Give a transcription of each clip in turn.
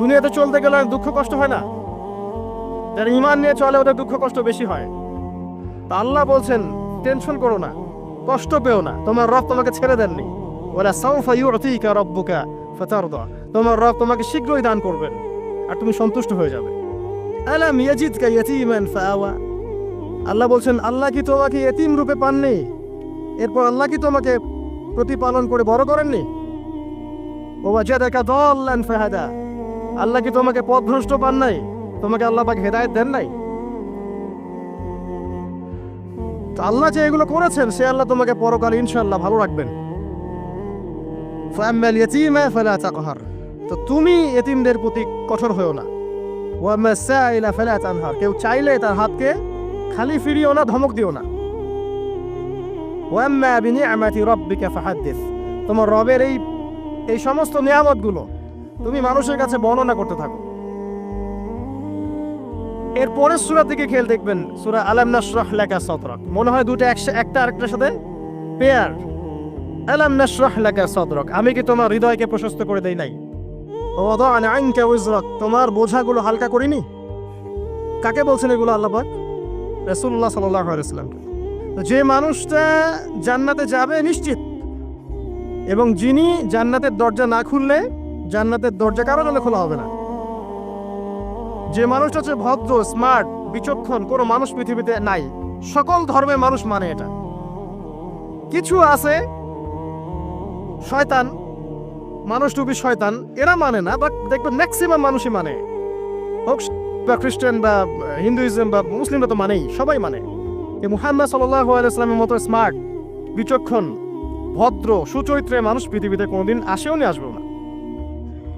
দুনিয়াতে চলতে গেলে অনেক দুঃখ কষ্ট হয় না। যারা ইমান নিয়ে চলে, ওদের দুঃখ কষ্ট বেশি হয়। তা আল্লাহ বলছেন, টেনশন করো না, কষ্ট পেও না। তোমার রব তোমাকে ছেড়ে দেননি। ওরা সাউফা ইউতিকা রব্বুকা ফাতারদা। তোমার রব তোমাকে শীঘ্রই দান করবেন, আর তুমি সন্তুষ্ট হয়ে যাবে। আলাম ইয়াজিদকা ইয়াতীমান ফাআওয়া। আল্লাহ বলছেন, আল্লাহ কি তোমাকে এতিম রূপে পাননি? এরপর আল্লাহ কি তোমাকে প্রতিপালন করে বড় করেননি? ও ওয়াজাদাকা দাল্লান ফাহাদা। আল্লাহ কি তোমাকে পথভ্রষ্ট পান নাই? তোমাকে আল্লাহ পাক হেদায়েত দেন নাই? আল্লাহ যে এগুলো করেছেন, সে আল্লাহ তোমাকে পরকালে ইনশাআল্লাহ ভালো রাখবেন। তো তুমি এতিমদের প্রতি কঠোর হয়েও না। কেউ চাইলে তার হাতকে খালি ফিরিও না, ধমক দিও না। তোমার রবের এই এই সমস্ত নিয়ামতগুলো তুমি মানুষের কাছে বর্ণনা করতে থাকো। এর পরের সূরা দিকে খেয়াল দেখবেন, সূরা আলাম নাশরাহ লাকা সাদরাক। মনে হয় দুটো একটা আরেকটার সাথে পেয়ার আলাম নাশরাহ লাকা সাদরাক। আমি কি তোমার হৃদয়কে প্রশস্ত করে দেই নাই? ওয়াদানা আনকা উজরাক। তোমার বোঝাগুলো হালকা করিনি? কাকে বলছেন এগুলো আল্লাহ পাক? রাসূলুল্লাহ সাল্লাল্লাহু যে মানুষটা জান্নাতে যাবে নিশ্চিত, এবং যিনি জান্নাতের দরজা না খুললে জান্নাতের দরজা কারও জন্য খোলা হবে না। যে মানুষটা হচ্ছে ভদ্র, স্মার্ট, বিচক্ষণ, কোনো মানুষ পৃথিবীতে নাই। সকল ধর্মের মানুষ মানে এটা। কিছু আছে, শয়তান, মানুষ টুপি শয়তান, এরা মানে না বাট দেখবেন ম্যাক্সিমাম মানুষই মানে। হোক, বা খ্রিস্টান, বা হিন্দুইজম, বা মুসলিমরা তো মানেই, সবাই মানে। এই মুহাম্মদ সাল্লাহ আলাইসলামের মতো স্মার্ট, বিচক্ষণ, ভদ্র সুচরিত্রে মানুষ পৃথিবীতে কোনোদিন আসেও নি, আসবেও না।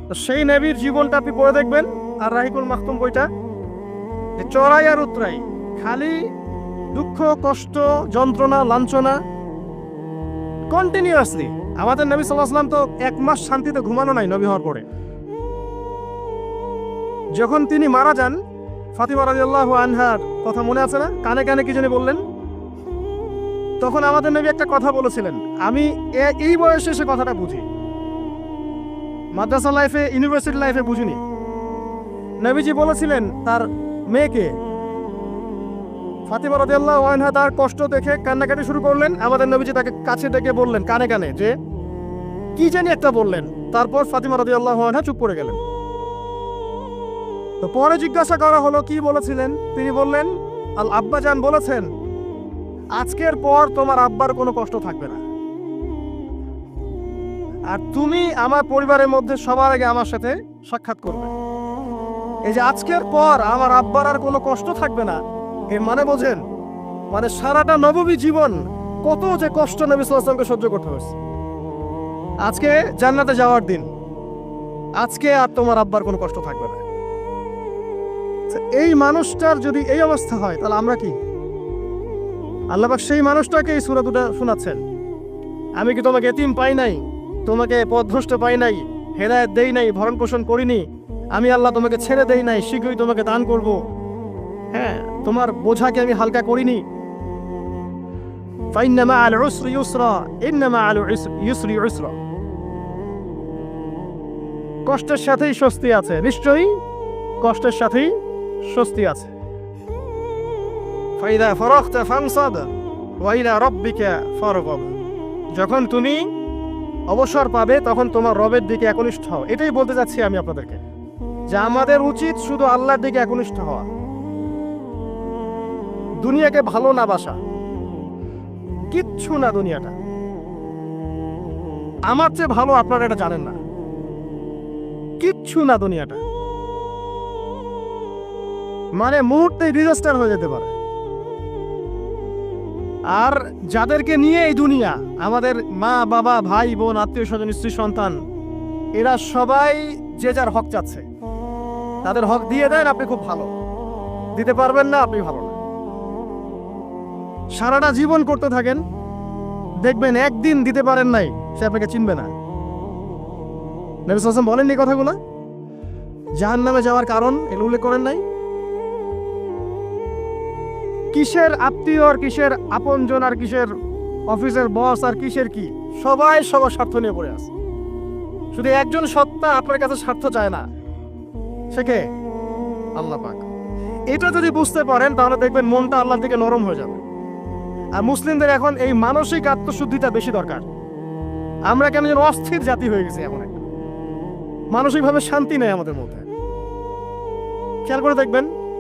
তো সেই নবীর জীবনটা আপনি পড়ে দেখবেন আর রাহিকুল মাহতুম বইটা। যে চড়াই আর উতরাই, খালি দুঃখ, কষ্ট, যন্ত্রণা, লাঞ্ছনা কন্টিনিউয়াসলি আমাদের নবী সাল্লাহ আসলাম তো এক মাস শান্তিতে ঘুমানো নাই নবী হওয়ার পরে। যখন তিনি মারা যান, ফাতিমা রাদিয়াল্লাহু আনহার কথা মনে আছে না? কানে কানে কি জানি বললেন? তখন আমাদের নবী একটা কথা বলেছিলেন, আমি এই বয়সে সে কথাটা বুঝি। মাদ্রাসা লাইফে, ইউনিভার্সিটি লাইফে বুঝিনি। নবীজি বলেছিলেন, তার মেয়েকে ফাতিমা রাদিয়াল্লাহু আনহা তার কষ্ট দেখে কান্নাকাটি শুরু করলেন। আমাদের নবীজি তাকে কাছে ডেকে বললেন, কানে কানে, যে, কি জানি একটা বললেন? তারপর ফাতিমা রাদিয়াল্লাহু আনহা চুপ করে গেলেন। তো পরে জিজ্ঞাসা করা হলো, কি বলেছিলেন? তিনি বললেন আল আব্বাজান বলেছেন, আজকের পর তোমার আব্বার কোনো কষ্ট থাকবে না। আর তুমি আমার পরিবারের মধ্যে সবার আগে আমার সাথে সাক্ষাৎ করবে। এই যে আজকের পর আমার আব্বার আর কোনো কষ্ট থাকবে না, এর মানে বোঝেন? মানে সারাটা নবমী জীবন কত যে কষ্ট নবী সাল্লামকে সহ্য করতে হয়েছে। আজকে জান্নাতে যাওয়ার দিন, আজকে আর তোমার আব্বার কোনো কষ্ট থাকবে না। এই মানুষটার যদি এই অবস্থা হয়, তাহলে আমরা কি? আল্লাহবাক সেই মানুষটাকে এই সুরা দুটা শোনাচ্ছেন। আমি কি তোমাকে এতিম পাই নাই? তোমাকে পথভ্রষ্ট পাই নাই, হেদায়ত দেই নাই, ভরণ পোষণ করিনি আমি আল্লাহ তোমাকে ছেড়ে দেই নাই, শীঘ্রই তোমাকে দান করব। হ্যাঁ তোমার বোঝাকে আমি হালকা করিনি কষ্টের সাথেই স্বস্তি আছে, নিশ্চয়ই কষ্টের সাথেই স্বস্তি আছে। ফাইদা ফরখতা ফানসাদ ওয়াইলা রব্বিকা ফারগব। যখন তুমি অবসর পাবে, তখন তোমার রবের দিকে একনিষ্ঠ হও। এটাই বলতে যাচ্ছি আমি আপনাদেরকে, যে আমাদের উচিত শুধু আল্লাহর দিকে একনিষ্ঠ হওয়া। দুনিয়াকে ভালো না বাসা, কিচ্ছু না দুনিয়াটা। আমার চেয়ে ভালো আপনারা এটা জানেন না। কিচ্ছু না দুনিয়াটা। মানে মুহূর্তে ডিজাস্টার হয়ে যেতে পারে। আর যাদেরকে নিয়ে এই দুনিয়া, আমাদের মা, বাবা, ভাই, বোন, আত্মীয় স্বজন, স্ত্রী, সন্তান, এরা সবাই যে যার হক চাচ্ছে। তাদের হক দিয়ে দেন, আপনি খুব ভালো। দিতে পারবেন না, আপনি ভালো না। সারাটা জীবন করতে থাকেন, দেখবেন একদিন দিতে পারেন নাই, সে আপনাকে চিনবে না। নবী বলেননি কথাগুলো? জাহান নামে যাওয়ার কারণ এগুলো উল্লেখ করেন নাই? কিসের আত্মীয় আর কিসের আপনজন আর কিসের অফিসের বস আর কিসের কি? সবাই সবার স্বার্থ নিয়ে পড়ে আছে। শুধু একজন সত্তা আপনার কাছে স্বার্থ চায় না। সে আল্লাহ পাক। এটা যদি বুঝতে পারেন, তাহলে দেখবেন মনটা আল্লাহর দিকে নরম হয়ে যাবে। আর মুসলিমদের এখন এই মানসিক আত্মশুদ্ধিটা বেশি দরকার। আমরা কেন যেন অস্থির জাতি হয়ে গেছি এমন একটা। মানসিকভাবে শান্তি নেই আমাদের মধ্যে। খেয়াল করে দেখবেন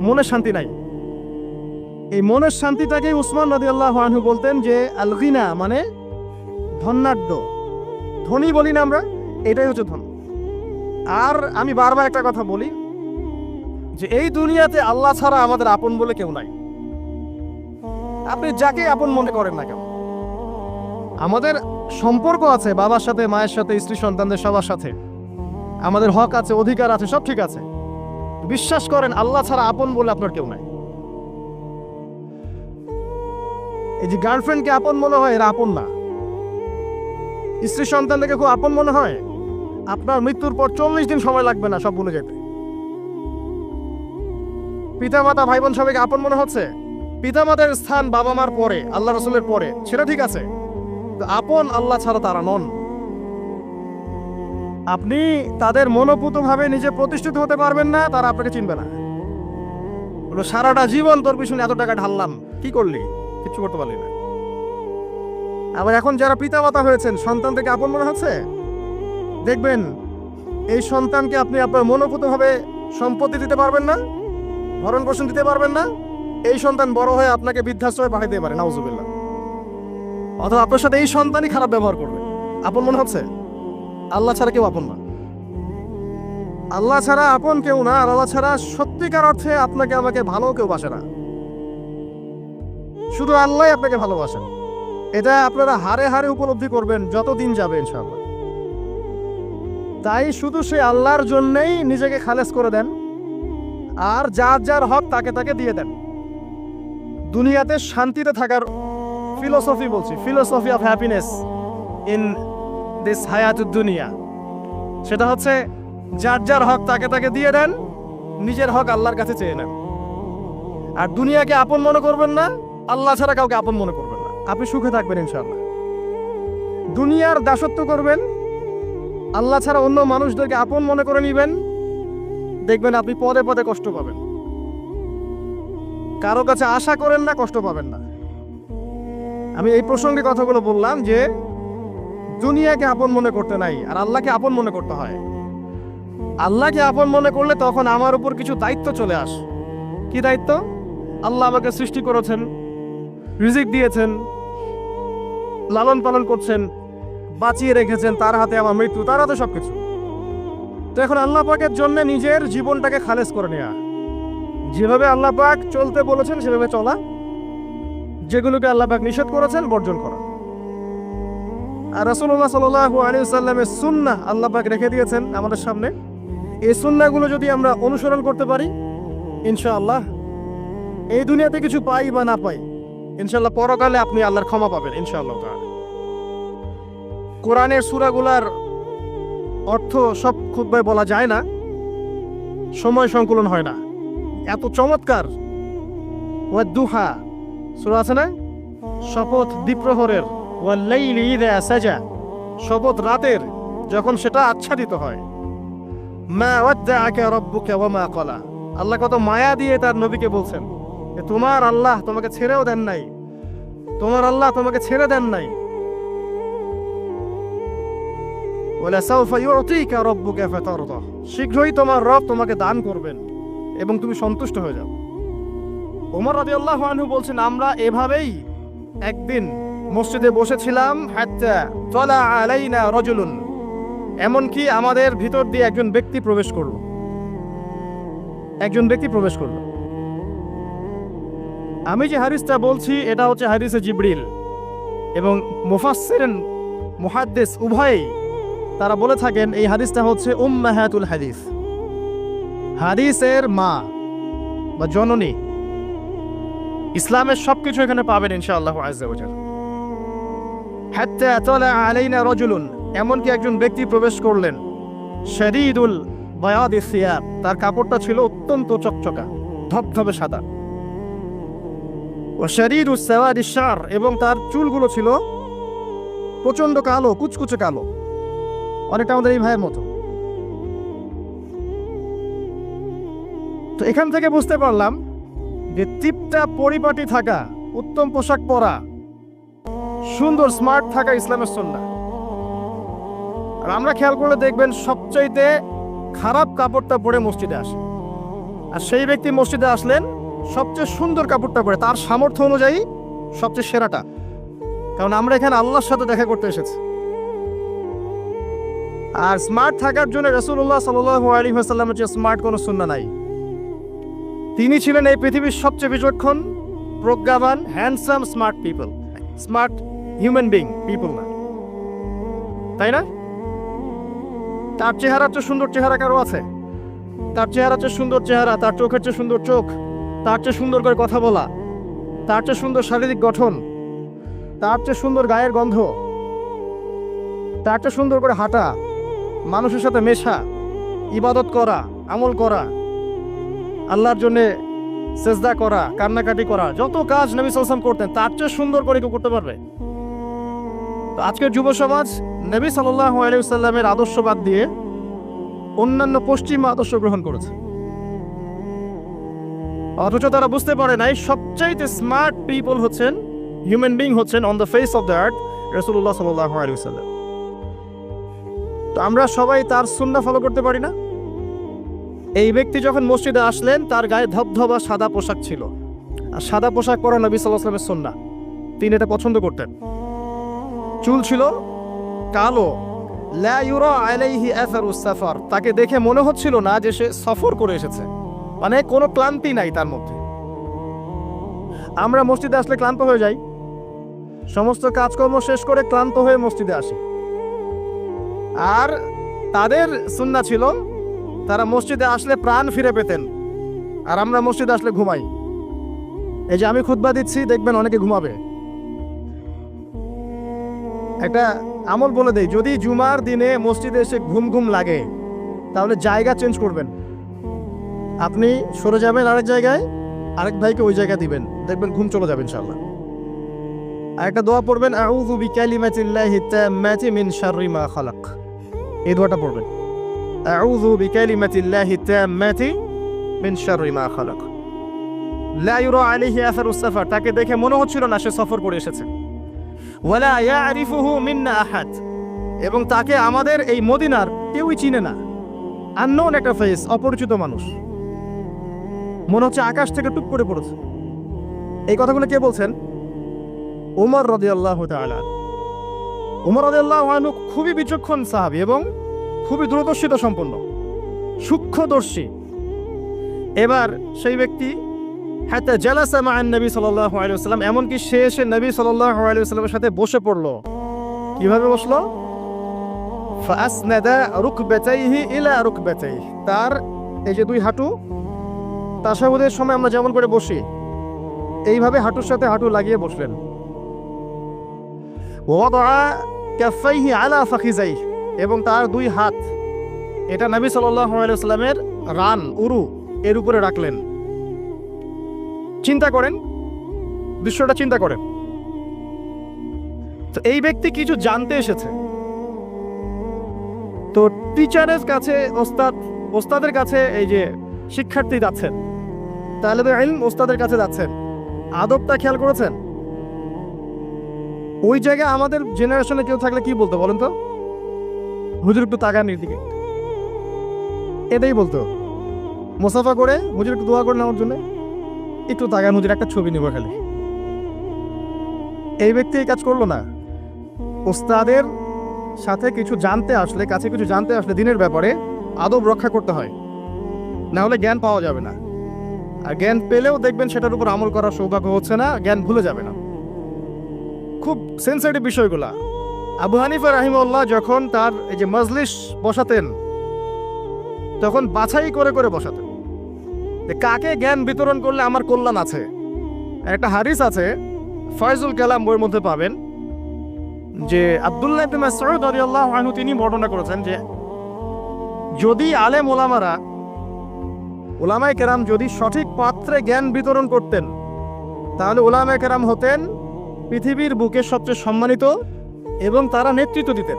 মনে শান্তি নাই। এই মনের শান্তিটাকে উসমান নদী আল্লাহ বলতেন যে, আলগিনা মানে ধন্যাঢ্য ধনী বলি না আমরা, এটাই হচ্ছে ধন। আর আমি বারবার একটা কথা বলি, যে এই দুনিয়াতে আল্লাহ ছাড়া আমাদের আপন বলে কেউ নাই। আপনি যাকে আপন মনে করেন না কেন। আমাদের সম্পর্ক আছে বাবার সাথে, মায়ের সাথে, স্ত্রী সন্তানদের সবার সাথে। আমাদের হক আছে, অধিকার আছে, সব ঠিক আছে। বিশ্বাস করেন, আল্লাহ ছাড়া আপন বলে আপনার কেউ নাই। এই যে গার্লফ্রেন্ডকে আপন মনে হয়, এরা আপন না। স্ত্রী সন্তানটাকে খুব আপন মনে হয়। আপনার মৃত্যুর পর চল্লিশ দিন সময় লাগবে না সব ভুলে যেতে। পিতা মাতা ভাই বোন সবাইকে আপন মনে হচ্ছে? পিতামাতার স্থান বাবা মার পরে, আল্লাহ রসুলের পরে, সেটা ঠিক আছে। আপন আল্লাহ ছাড়া তারা নন। আপনি তাদের মনোপুতভাবে নিজে প্রতিষ্ঠিত হতে পারবেন না তারা আপনাকে চিনবে না। বলল, সারাটা জীবন তোর পিছনে এত টাকা ঢাললাম কি করলি? কিচ্ছু করতে পারলি না। আবার এখন যারা পিতামাতা হয়েছেন সন্তান থেকে আপন মনে হচ্ছে? দেখবেন এই সন্তানকে আপনি আপনার মনোপুতভাবে সম্পত্তি দিতে পারবেন না ভরণ পোষণ দিতে পারবেন না এই সন্তান বড় হয়ে আপনাকে বৃদ্ধাশ্রয়ে পাঠাইতে পারে নাউজুবিল্লাহ। অথবা আপনার সাথে এই সন্তানই খারাপ ব্যবহার করবে। আপন মনে হচ্ছে? আল্লাহ ছাড়া কেউ আপন না। আল্লাহ ছাড়া আপন কেউ না, আর আল্লাহ ছাড়া সত্যিকার অর্থে আপনাকে আমাকে ভালো কেউ বাসে না। শুধু আল্লাহ আপনাকে ভালোবাসেন। এটা আপনারা হারে হারে উপলব্ধি করবেন যত দিন যাবে, ইনশাআল্লাহ। তাই শুধু সে আল্লাহর জন্যই নিজেকে খালেজ করে দেন, আর যার যার হক তাকে তাকে দিয়ে দেন। দুনিয়াতে শান্তিতে থাকার ফিলোসফি বলছি philosophy of happiness in this হায়াত দুনিয়া। সেটা হচ্ছে, যার যার হক তাকে তাকে দিয়ে দেন, নিজের হক আল্লাহর কাছে চেয়ে নেন। আর দুনিয়াকে আপন মনে করবেন না, আল্লাহ ছাড়া কাউকে আপন মনে করবেন না। আপনি সুখে থাকবেন ইনশাআল্লাহ। দুনিয়ার দাসত্ব করবেন, আল্লাহ ছাড়া অন্য মানুষদেরকে আপন মনে করে নেবেন, দেখবেন আপনি পদে পদে কষ্ট পাবেন। কারও কাছে আশা করেন না, কষ্ট পাবেন না। আমি এই প্রসঙ্গে কথাগুলো বললাম যে দুনিয়াকে আপন মনে করতে নাই, আর আল্লাহকে আপন মনে করতে হয়। আল্লাহকে আপন মনে করলে তখন আমার উপর কিছু দায়িত্ব চলে আস। কি দায়িত্ব? আল্লাহ আমাকে সৃষ্টি করেছেন, রিজিক দিয়েছেন, লালন পালন করছেন, বাঁচিয়ে রেখেছেন, তার হাতে আমার মৃত্যু, তার হাতে সব কিছু তো এখন আল্লাহ পাকের জন্য নিজের জীবনটাকে খালেজ করে নেওয়া যেভাবে আল্লাহ পাক চলতে বলেছেন, সেভাবে চলা। যেগুলোকে আল্লাহ পাক নিষেধ করেছেন, বর্জন করা। আলাইহি সাল্লামের সুন্নাহ আল্লাহ রেখে দিয়েছেন আমাদের সামনে। এই সুন্নাহগুলো যদি আমরা অনুসরণ করতে পারি, ইনশাআল্লাহ এই দুনিয়াতে কিছু পাই বা না পাই, ইনশাআল্লাহ পরকালে আপনি আল্লাহর ক্ষমা পাবেন, ইনশাআল্লাহ কোরআনের সূরাগুলার অর্থ সব খুতবায় বলা যায় না, সময় সংকুলন হয় না। এত চমৎকার। ওয়াদ্দুহা সূরা আছে না? শপথ দ্বীপ্রহরের শপথ রাতের যখন সেটা আচ্ছাদিত হয়। মা ওয়া মা ক্বালা। আল্লাহ কত মায়া দিয়ে তার নবীকে বলছেন যে তোমার আল্লাহ তোমাকে ছেড়েও দেন নাই। তোমার আল্লাহ তোমাকে ছেড়ে দেন নাই। শীঘ্রই তোমার রব তোমাকে দান করবেন এবং তুমি সন্তুষ্ট হয়ে যাও। ওমর রাদিয়াল্লাহু আনহু বলছেন, আমরা এভাবেই একদিন মসজিদে বসেছিলাম রজুলুন। এমনকি আমাদের ভিতর দিয়ে একজন ব্যক্তি প্রবেশ করল। একজন ব্যক্তি প্রবেশ করল। আমি যে হারিসটা বলছি, এটা হচ্ছে হাদিসে জিবরিল এবং মুফাসসিরিন মুহাদ্দিস উভয়ই তারা বলে থাকেন, এই হাদিসটা হচ্ছে উম্মাহাতুল হাদিস। হাদিসের মা বা জননী। ইসলামের সবকিছু এখানে পাবেন ইনশাআল্লাহ আজ্জাওয়াজাল আলাইনা রজুলুন, এমনকি একজন ব্যক্তি প্রবেশ করলেন। শরীদুল বায়াদি সিয়াব তার কাপড়টা ছিল অত্যন্ত চকচকা, ধবধবে সাদা। ও শরীর সেওয়াদি শার, এবং তার চুলগুলো ছিল প্রচণ্ড কালো, কুচকুচে কালো। অনেকটা আমাদের এই ভাইয়ের মতো। তো এখান থেকে বুঝতে পারলাম যে টিপটা পরিপাটি থাকা, উত্তম পোশাক পরা সুন্দর স্মার্ট থাকা ইসলামের সন্না আর আমরা খেয়াল করলে দেখবেন সবচাইতে খারাপ কাপড়টা পরে মসজিদে আসে। আর সেই ব্যক্তি মসজিদে আসলেন, সবচেয়ে সুন্দর কাপড়টা পরে, তার সামর্থ্য অনুযায়ী সবচেয়ে সেরাটা। কারণ আমরা এখানে আল্লাহর সাথে দেখা করতে এসেছি। আর স্মার্ট থাকার জন্য রসুল্লাহ সাল্লু আলী হাসাল্লামের যে স্মার্ট কোনো সুন্না নাই। তিনি ছিলেন এই পৃথিবীর সবচেয়ে বিচক্ষণ, প্রজ্ঞাবান handsome smart people smart human being people না। তাই না? তার চেহারার চেয়ে সুন্দর চেহারা কারও আছে। তার চেহারা চেয়ে সুন্দর চেহারা, তার চোখের চেয়ে সুন্দর চোখ, তার চেয়ে সুন্দর করে কথা বলা, তার চেয়ে সুন্দর শারীরিক গঠন, তার চেয়ে সুন্দর গায়ের গন্ধ, তার চেয়ে সুন্দর করে হাঁটা, মানুষের সাথে মেশা, ইবাদত করা, আমল করা, আল্লাহর জন্যে সেজদা করা, কান্নাকাটি করা, যত কাজ নবী সাল্লাম করতেন, তার চেয়ে সুন্দর করে কেউ করতে পারবে। তো আজকের যুব সমাজ, নবী সাল্লাহ আলাইসাল্লামের আদর্শ বাদ দিয়ে অন্যান্য পশ্চিমা আদর্শ গ্রহণ করেছে। অথচ তারা বুঝতে পারে নাই, সবচাইতে স্মার্ট পিপল হচ্ছেন হিউম্যান বিং হচ্ছেন on the face of the earth রসুল্লাহ সাল্লাহ আলাইসাল্লাম তো আমরা সবাই তার সুন্না ফলো করতে পারি না? এই ব্যক্তি যখন মসজিদে আসলেন, তার গায়ে ধবধবা সাদা পোশাক ছিল। আর সাদা পোশাক পরা নবী সাল্লাহ সাল্লামের সন্না তিনি এটা পছন্দ করতেন। চুল ছিল কালো। তাকে দেখে মনে হচ্ছিল না যে সে সফর করে এসেছে। মানে কোনো ক্লান্তি নাই তার মধ্যে। আমরা মসজিদে আসলে ক্লান্ত হয়ে যাই। সমস্ত কাজকর্ম শেষ করে ক্লান্ত হয়ে মসজিদে আসি। আর তাদের সুন্না ছিল, তারা মসজিদে আসলে প্রাণ ফিরে পেতেন। আর আমরা মসজিদে আসলে ঘুমাই। এই যে আমি খুতবা দিচ্ছি, দেখবেন অনেকে ঘুমাবে। একটা আমল বলে দেই, যদি জুমার দিনে মসজিদে এসে ঘুম ঘুম লাগে, তাহলে জায়গা চেঞ্জ করবেন। আপনি সরে যাবেন আরেক জায়গায়, আরেক ভাইকে ওই জায়গা দিবেন, দেখবেন ঘুম চলে যাবে ইনশাআল্লাহ। আর একটা দোয়া পড়বেন, আউযু বিকালিমাতিল্লাহি তাম্মাতি মিন শাররি মা খালাক। এই দোয়াটা পড়বেন, আউযু বিকালিমাতিল্লাহি তাম্মাতি মিন শাররি মা খালাক। লা ইউরা আলাইহি আসারুস সাফার, তাকে দেখে মনে হচ্ছিল না সে সফর করে এসেছে। আহাদ। এবং তাকে আমাদের এই মদিনার কেউই চিনে না। আননোন একটা ফেস, অপরিচিত মানুষ। মনে হচ্ছে আকাশ থেকে টুক করে পড়েছে। এই কথাগুলো কে বলছেন? উমর রাদিয়াল্লাহু তাআলা। উমর রাদিয়াল্লাহু আল্লাহ খুবই বিচক্ষণ সাহাবী এবং খুবই দূরদর্শিতা সম্পন্ন। সূক্ষ্মদর্শী। এবার সেই ব্যক্তি হাত্তা জালাসা মা নবী সাল্লাল্লাহু আলাইহি ওয়াসাল্লাম, এমনকি সে এসে নবী সাল্লাল্লাহু আলাইহি ওয়াসাল্লামের সাথে বসে পড়ল। কীভাবে বসল? ফাসনাদা রুকবাতাইহি ইলা রুকবাতাইহি। তার এই যে দুই হাঁটু তাশাহুদের সময় আমরা যেমন করে বসি, এইভাবে হাঁটুর সাথে হাঁটু লাগিয়ে বসলেন। ওয়াদা কাফাইহি আলা ফাখিজাইহি। এবং তার দুই হাত, এটা নবী সাল্লাল্লাহু আলাইহি ওয়াসাল্লামের রান, উরু, এর উপরে রাখলেন। চিন্তা করেন। দৃশ্যটা চিন্তা করেন। তো এই ব্যক্তি কিছু জানতে এসেছে। তো টিচারের কাছে ওস্তাদ, ওস্তাদের কাছে এই যে শিক্ষার্থী যাচ্ছেন। তাহলে তো ইলম ওস্তাদের কাছে যাচ্ছেন। আদবটা খেয়াল করেছেন? ওই জায়গায় আমাদের জেনারেশনে কেউ থাকলে কি বলতো বলেন তো? হুজুর একটু তাকান দিকে এটাই বলতো। মোসাফা করে হুজুর একটু দোয়া করে নেওয়ার জন্য। একটু তাকান হুজুর একটা ছবি নিব খালি। এই ব্যক্তি এই কাজ করল না। ওস্তাদের সাথে কিছু জানতে আসলে, কাছে কিছু জানতে আসলে দিনের ব্যাপারে আদব রক্ষা করতে হয়। না হলে জ্ঞান পাওয়া যাবে না। আর জ্ঞান পেলেও দেখবেন সেটার উপর আমল করার সৌভাগ্য হচ্ছে না, জ্ঞান ভুলে যাবে না। খুব সেন্সিটিভ বিষয়গুলা। আবু হানিফা রাহিমউল্লাহ যখন তার এই যে মজলিস বসাতেন, তখন বাছাই করে করে বসাতেন। কাকে জ্ঞান বিতরণ করলে আমার কল্যাণ আছে? একটা হারিস আছে, ফয়জুল কালাম বইয়ের মধ্যে পাবেন, যে আব্দুল্লাহ তিনি বর্ণনা করেছেন যে যদি আলেম ওলামারা, ওলামায়ে কেরাম যদি সঠিক পাত্রে জ্ঞান বিতরণ করতেন, তাহলে ওলামায়ে কেরাম হতেন পৃথিবীর বুকে সবচেয়ে সম্মানিত এবং তারা নেতৃত্ব দিতেন।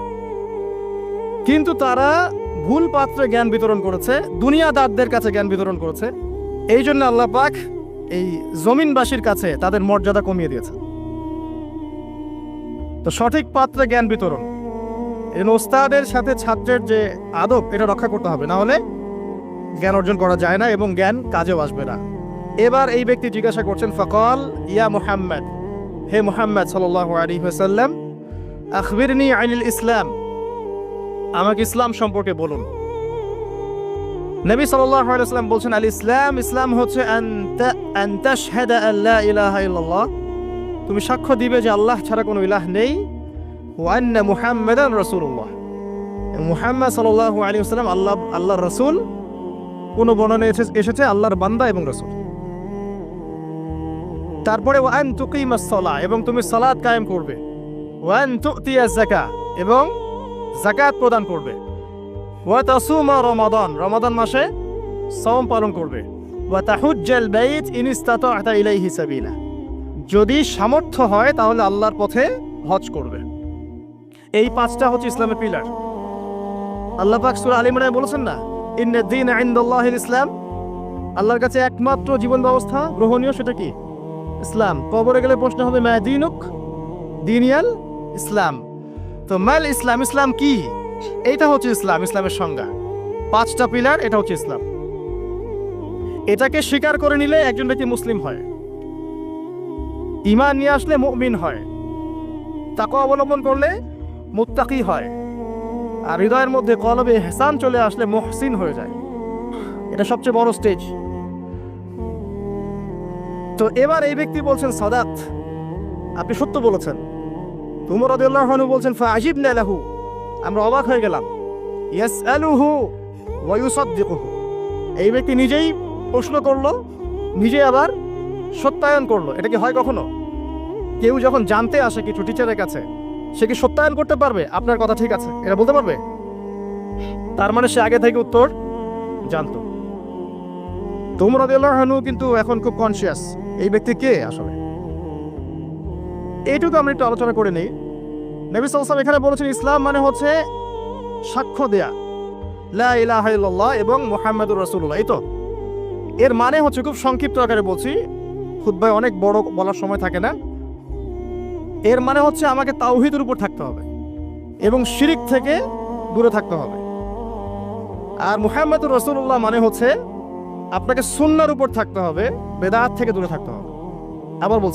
কিন্তু তারা ভুল পাত্রে জ্ঞান বিতরণ করেছে, দুনিয়াদারদের কাছে জ্ঞান বিতরণ করেছে এই জন্য আল্লাহ পাক এই জমিনবাসীর কাছে তাদের মর্যাদা কমিয়ে দিয়েছে তো সঠিক পাত্রে জ্ঞান বিতরণ। এই ওস্তাদের সাথে ছাত্রের যে আদব, এটা রক্ষা করতে হবে। না হলে জ্ঞান অর্জন করা যায় না এবং জ্ঞান কাজেও আসবে না। এবার এই ব্যক্তি জিজ্ঞাসা করছেন, ফকল, ইয়া মুহাম্মদ। হে মুহাম্মদ সাল্লাল্লাহু আলাইহি ওয়াসাল্লাম, আখবিরনি আনিল ইসলাম। আমাকে ইসলাম সম্পর্কে বলুন। নবী সাল্লাল্লাহু ওয়াসাল্লাম বলছেন, আল ইসলাম ইসলাম হচ্ছে তুমি সাক্ষ্য দিবে যে আল্লাহ ছাড়া কোনো ইলাহ নেই। ওয়ান্না মুহাম্মাদান রাসূলুল্লাহ। মুহাম্মদ সাল্লাল্লাহু আলাইহি ওয়াসাল্লাম আল্লাহ, আল্লাহর রাসূল, কোন বর্ণনায় এসে- এসেছে আল্লাহর বান্দা এবং রাসূল। তারপরে ওয়ান তুকিমাস সালাহ এবং তুমি সালাত কায়েম করবে। ওয়ান তুতিয়া যাকা এবং যাকাত প্রদান করবে। ওয়া তাসুমা রমাদান। রমাদান মাসে সওম পালন করবে। ওয়া তাহুজ্জাল বাইত ইন ইসতাতা'তা ইলাইহি সাবিলা। যদি সামর্থ্য হয়, তাহলে আল্লাহর পথে হজ করবে। এই পাঁচটা হচ্ছে ইসলামের পিলার। আল্লাহ পাক সূরা আলী বলেছেন না, ইন্না দ্বীন ইনদাল্লাহিল ইসলাম। আল্লাহর কাছে একমাত্র জীবন ব্যবস্থা গ্রহণীয় সেটা কি? ইসলাম। কবরে গেলে প্রশ্ন হবে, মা দিনুক দিনিয়াল ইসলাম। তো মাল ইসলাম ইসলাম কি? এইটা হচ্ছে ইসলাম, ইসলামের সংজ্ঞা। পাঁচটা পিলার, এটা হচ্ছে ইসলাম। এটাকে স্বীকার করে নিলে একজন ব্যক্তি মুসলিম হয়। ইমান নিয়ে আসলে মুমিন হয়। তাকে অবলম্বন করলে মুত্তাকি হয়। আর হৃদয়ের মধ্যে কলবে হেসান চলে আসলে মহসিন হয়ে যায়। এটা সবচেয়ে বড় স্টেজ তো এবার এই ব্যক্তি বলছেন, সাদাত, আপনি সত্য বলেছেন। তুমর বলছেন, ফাআজিবনা লাহু। আমরা অবাক হয়ে গেলাম। ইয়াসআলুহু ওয়া ইউসাদ্দিকুহু। এই ব্যক্তি নিজেই প্রশ্ন করল, নিজে আবার সত্যায়ন করল। এটা কি হয় কখনো? কেউ যখন জানতে আসে কিছু টিচারের কাছে, সে কি সত্যায়ন করতে পারবে? আপনার কথা ঠিক আছে। এটা বলতে পারবে? তার মানে সে আগে থেকে উত্তর জানতো। তোমরা দেলাহানু কিন্তু এখন খুব কনসিয়াস এই ব্যক্তি কে আসলে? এইটুকু আমরা একটু আলোচনা করে নিই। নবী সাল্লাম এখানে বলেছেন, ইসলাম মানে হচ্ছে সাক্ষ্য দেয়া। এবং মুহাম্মাদুর রাসূলুল্লাহ। এই তো। এর মানে হচ্ছে, খুব সংক্ষিপ্ত আকারে বলছি খুদ্ায় অনেক বড় বলার সময় থাকে না। এর মানে হচ্ছে, আমাকে তাওহিদের উপর থাকতে হবে এবং শিরিক থেকে দূরে থাকতে হবে। আর মুহাম্মদুর রসুল্লাহ মানে হচ্ছে, আপনাকে সুন্নার উপর থাকতে হবে, বেদাত থেকে দূরে থাকতে হবে। আবার বলছি